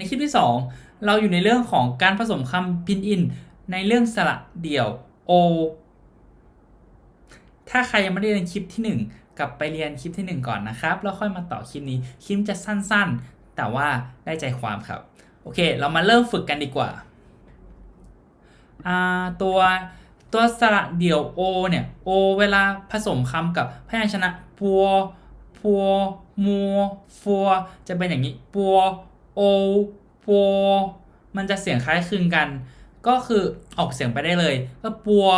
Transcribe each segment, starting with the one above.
ในคลิปที่ 2 เราอยู่ในเรื่องของการผสมคำพินอิน ในเรื่องสระเดี่ยว o ถ้าใครยังไม่ได้เรียนคลิปที่ 1 กลับไปเรียนคลิปที่ 1 ก่อนนะครับ แล้วค่อยมาต่อคลิปนี้ คลิปจะสั้นๆ แต่ว่าได้ใจความครับ โอเค เรามาเริ่มฝึกกันดีกว่าอ่าตัวตัวสระเดี่ยว o เนี่ย o เวลาผสมคำกับพยัญชนะปัวปัวมัวฟัวจะเป็นอย่างนี้ปัว o ปัวมันจะเสียงคล้ายคลึงกัน ก็คือออกเสียงไปได้เลย ก็ปัว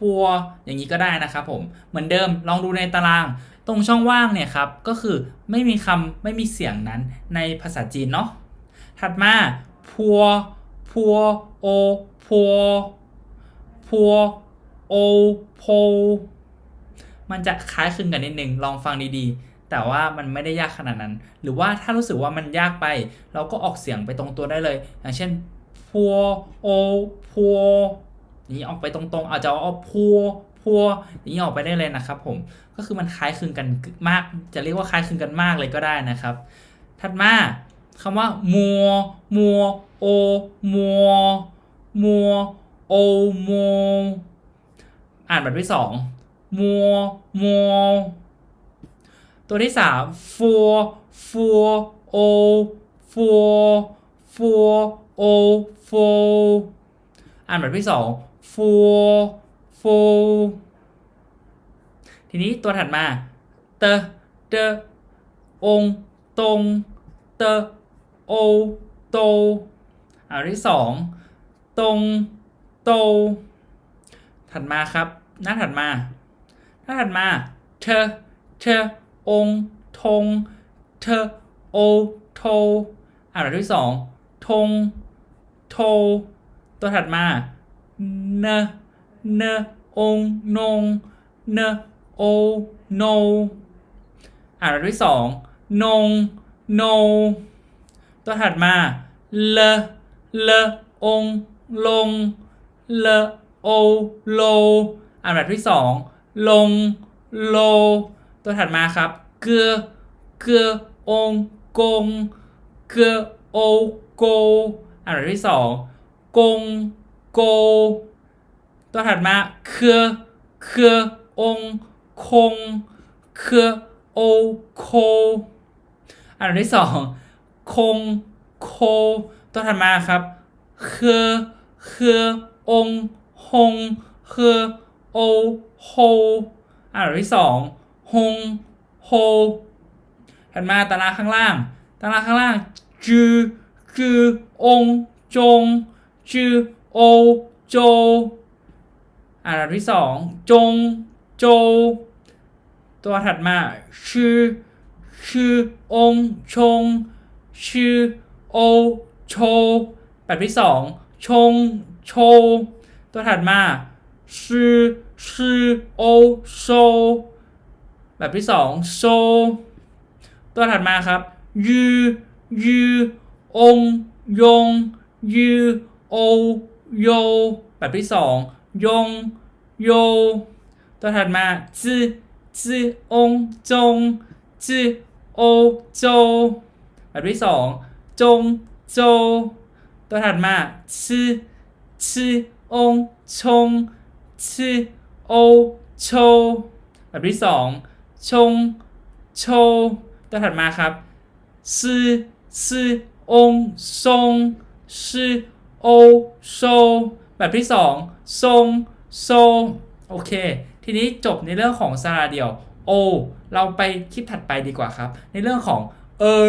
ปัวอย่างนี้ก็ได้นะครับผมเหมือนเดิมลองดูในตาราง ตรงช่องว่างเนี่ยครับ ก็คือไม่มีคำไม่มีเสียงนั้นในภาษาจีนเนาะถัดมาพัวพัวโอพัวพัวโอโพมันจะคล้ายคลึงกันนิดนึงลองฟังดีๆ แต่ว่ามันไม่ได้ยากขนาดนั้น หรือว่าถ้ารู้สึกว่ามันยากไป เราก็ออกเสียงไปตรงตัวได้เลย อย่างเช่นพัวโอพัวนี้ออกไปตรงๆ อาจจะเอาพัวพัวอย่างนี้ออกไปได้เลยนะครับผม ก็คือมันคล้ายคลึงกันมาก จะเรียกว่าคล้ายคลึงกันมากเลยก็ได้นะครับ ถัดมาคำว่ามัวมัวโอมัวมัวโอมัวอ่านแบบที่สองมัวมัว ตัวที่สามฟัวฟัวโอฟัวฟัวโอฟัวอ่านแบบที่สองฟัวฟัวทีนี้ตัวถัดมา เตเตองตรงเตโอโตอันที่สอง ตรงโต ถัดมาครับ หน้าถัดมา หน้าถัดมา เธอเธอ องทงเธอโอโทอันที่สองทงโทตัวถัดมาเนเนองนงเนโอโนอ่านที่สองนงโนตัวถัดมาเลเลองลงเลโอโลอ่านแบบที่สองลงโล ตัวถัดมาครับเกือเกือองกงเกือโอโกอ่านแบบที่สองกงโก ตัวถัดมาเคือเคือองคงเคือโอโคอันที่สองคงโค ตัวถัดมาครับเคือเคือองหงเคือโอโฮอันที่สอง หงโฮถัดมาตารางข้างล่าง ตารางข้างล่างจือจือองจงจือโอโจอันที่สองจงโจ ตัวถัดมาชื่อชื่อองชงชื่อโอโชแบบที่สองชงโช ตัวถัดมาชื่อชื่อโอโซ แบบที่สองโซ ตัวถัดมาครับยือยือองยงยือโอโยแบบที่สองยงโยตัวถัดมาจื้อจื้อองจงจื้อโอโจแบบที่สองจงโจ ตัวถัดมาชื่อชื่อองชงชื่อโอโชแบบที่สอง ชง โชตัวถัดมาครับซื่อซื่อองทรงชื่อโอโซแบบที่สองทรง โซ โอเค ทีนี้จบในเรื่องของสระเดี่ยวโอเราไปคลิปถัดไปดีกว่าครับ ในเรื่องของเออ